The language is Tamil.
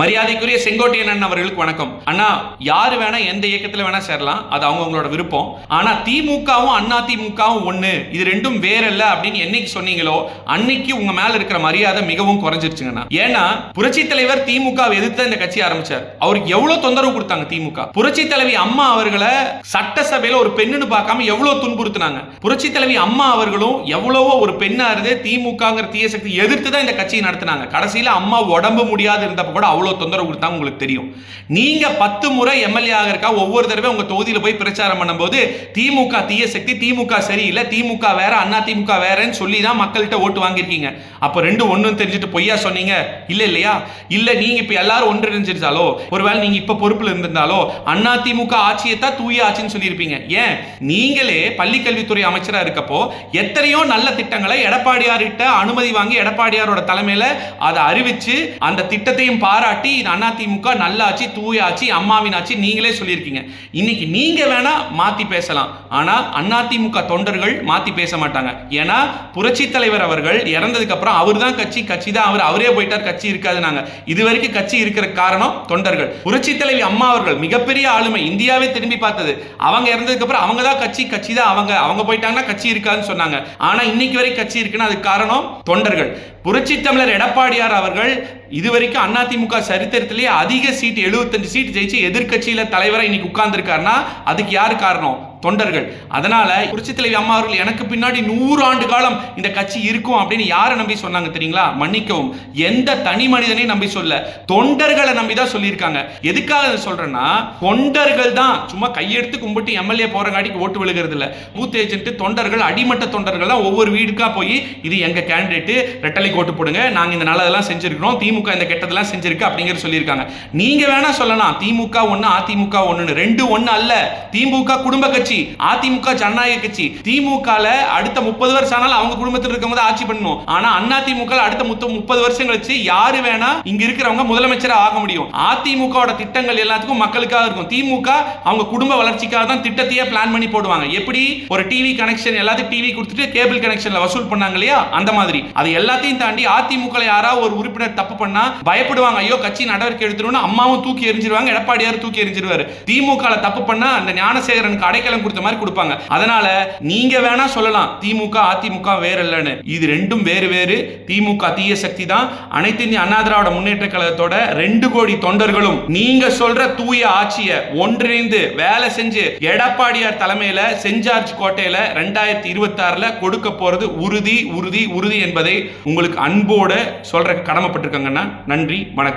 மரியாதைக்குரிய செங்கோட்டையன் அண்ணன் அவர்களுக்கு வணக்கம். அண்ணா யாரு வேணா எந்த இயக்கத்துல வேணா சேரலாம். அது அவங்கவுங்களோட விருப்பம். ஆனா திமுகவும் அண்ணா திமுகவும் ஒண்ணு. இது ரெண்டும் வேற இல்ல அப்படின்னு என்னைக்கு சொன்னீங்களோ அன்னைக்கு உங்க மேல இருக்கிற மரியாதை மிகவும் குறைஞ்சிருச்சுங்கண்ணா ஏன்னா புரட்சி தலைவர் திமுக எதிர்த்து இந்த கட்சி ஆரம்பிச்சார். அவருக்கு எவ்வளவு தொந்தரவு கொடுத்தாங்க திமுக. புரட்சி தலைவி அம்மா அவர்களை சட்டசபையில ஒரு பெண்ணுன்னு பார்க்காம எவ்வளவு துன்புறுத்தினாங்க. புரட்சி தலைவி அம்மா அவர்களும் எவ்வளவோ ஒரு பெண்ணா இருந்து திமுகங்கிற தீய சக்தி எதிர்த்து தான் இந்த கட்சியை நடத்தினாங்க. கடைசியில அம்மா உடம்பு முடியாது இருந்தப்ப கூட அவ்வளவு அவ்வளோ தொந்தரவு கொடுத்தாங்க உங்களுக்கு தெரியும். நீங்கள் பத்து முறை எம்எல்ஏ ஆகிறக்கா ஒவ்வொரு தடவை உங்கள் தொகுதியில் போய் பிரச்சாரம் பண்ணும்போது திமுக தீய சக்தி திமுக சரியில்லை திமுக வேற அண்ணா திமுக வேறன்னு சொல்லி தான் மக்கள்கிட்ட ஓட்டு வாங்கியிருக்கீங்க. அப்போ ரெண்டு ஒண்ணும் தெரிஞ்சுட்டு பொய்யா சொன்னீங்க? இல்லை இல்லையா? இல்லை நீங்கள் இப்போ எல்லாரும் ஒன்றிணைஞ்சிருந்தாலோ ஒருவேளை நீங்கள் இப்போ பொறுப்பில் இருந்திருந்தாலோ அண்ணா திமுக ஆட்சியை தான் தூய ஆட்சின்னு சொல்லியிருப்பீங்க. ஏன்? நீங்களே பள்ளிக்கல்வித்துறை அமைச்சராக இருக்கப்போ எத்தனையோ நல்ல திட்டங்களை எடப்பாடியார்கிட்ட அனுமதி வாங்கி எடப்பாடியாரோட தலைமையில் அதை அறிவிச்சு அந்த திட்டத்தையும் பாராட்டி இது அண்ணா திமுக தூயாச்சு ஆட்சி தூய அம்மாவின் ஆச்சு நீங்களே சொல்லியிருக்கீங்க. இன்னைக்கு நீங்க வேணா மாத்தி பேசலாம். ஆனா அண்ணா திமுக தொண்டர்கள் மாத்தி பேச மாட்டாங்க. ஏன்னா புரட்சி தலைவர் அவர்கள் இறந்ததுக்கு அப்புறம் அவர் தான் கட்சி கட்சி தான் அவர் அவரே போயிட்டார் கட்சி இருக்காது நாங்க இது வரைக்கும் கட்சி இருக்கிற காரணம் தொண்டர்கள். புரட்சி தலைவி அம்மா அவர்கள் மிகப்பெரிய ஆளுமை இந்தியாவே திரும்பி பார்த்தது. அவங்க இறந்ததுக்கு அப்புறம் அவங்க தான் கட்சி கட்சி தான் அவங்க அவங்க போயிட்டாங்கன்னா கட்சி இருக்காதுன்னு சொன்னாங்க. ஆனா இன்னைக்கு வரை கட்சி இருக்குன்னு அதுக்கு காரணம் தொண்டர்கள். புரட்சி தமிழர் எடப்பாடியார் அவர்கள் இதுவரைக்கும் அதிமுக சரித்திரத்திலேயே அதிக சீட் 75 சீட் ஜெயிச்சு எதிர்கட்சியில தலைவரை இன்னைக்கு உட்கார்ந்துருக்காருன்னா அதுக்கு யார் காரணம்? தொண்டர்கள். அதனால புரட்சி தலைவி அம்மா அவர்கள் எனக்கு பின்னாடி நூறு ஆண்டு காலம் இந்த கட்சி இருக்கும் அப்படின்னு யாரை நம்பி சொன்னாங்க தெரியுங்களா? மன்னிக்கவும். எந்த தனி மனிதனையும் நம்பி சொல்ல. தொண்டர்களை நம்பி தான் சொல்லியிருக்காங்க. எதுக்காக சொல்றேன்னா தொண்டர்கள் தான். சும்மா கையெடுத்து கும்பிட்டு எம்எல்ஏ போறங்காட்டிக்கு ஓட்டு விழுகிறது இல்ல பூத் ஏஜென்ட் தொண்டர்கள் அடிமட்ட தொண்டர்கள் தான் ஒவ்வொரு வீடுக்கா போய் இது எங்க கேண்டிடேட் ரெட்டலை ஓட்டு போடுங்க நாங்க இந்த நல்லதெல்லாம் செஞ்சிருக்கிறோம் திமுக இந்த கெட்டதெல்லாம் செஞ்சிருக்கு அப்படிங்கிற சொல்லியிருக்காங்க. நீங்க வேணா சொல்லலாம் திமுக ஒன்னு அதிமுக ஒன்னு ரெண்டு ஒன்னு அல்ல. திமுக குடும்ப கட்சி. அதிமுக ஜனநாயக கட்சி. திமுக அடுத்த முப்பது வருஷம் ஆனாலும் அவங்க குடும்பத்தில் இருக்கும்போது ஆட்சி பண்ணணும். ஆனா அண்ணா திமுக அடுத்த முப்பது வருஷம் கழிச்சு யாரு வேணா இங்க இருக்கிறவங்க முதலமைச்சரா ஆக முடியும். அதிமுக திட்டங்கள் எல்லாத்துக்கும் மக்களுக்காக இருக்கும். திமுக அவங்க குடும்ப வளர்ச்சிக்காக தான் திட்டத்தையே பிளான் பண்ணி போடுவாங்க. எப்படி? ஒரு டிவி கனெக்ஷன் எல்லாத்துக்கும் டிவி கொடுத்துட்டு கேபிள் கனெக்ஷன்ல வசூல் பண்ணாங்க இல்லையா? அந்த மாதிரி. அது எல்லாத்தையும் தாண்டி அதிமுக யாராவது ஒரு உறுப்பினர் தப்பு பண்ணா பயப்படுவாங்க. ஐயோ கட்சி நடவடிக்கை எடுத்துருவோம்னு அம்மாவும் தூக்கி எரிஞ்சிருவாங்க எடப்பாடியார் தூக்கி எரிஞ்சிருவாரு திமுக தப்பு பண்ணா அந்த ஞானசேகரனுக்கு அடைக்கல அதிகாரம் கொடுத்த மாதிரி கொடுப்பாங்க. அதனால நீங்க வேணா சொல்லலாம் திமுக அதிமுக வேற இல்லைன்னு. இது ரெண்டும் வேறு வேறு. திமுக தீய சக்தி தான். அனைத்து இந்திய அண்ணா திராவிட முன்னேற்ற கழகத்தோட ரெண்டு கோடி தொண்டர்களும் நீங்க சொல்ற தூய ஆட்சியை ஒன்றிணைந்து வேலை செஞ்சு எடப்பாடியார் தலைமையில செஞ்சார்ஜ் கோட்டையில ரெண்டாயிரத்தி இருபத்தி ஆறுல கொடுக்க போறது உறுதி உறுதி உறுதி என்பதை உங்களுக்கு அன்போட சொல்ற கடமைப்பட்டிருக்காங்கன்னா நன்றி வணக்கம்.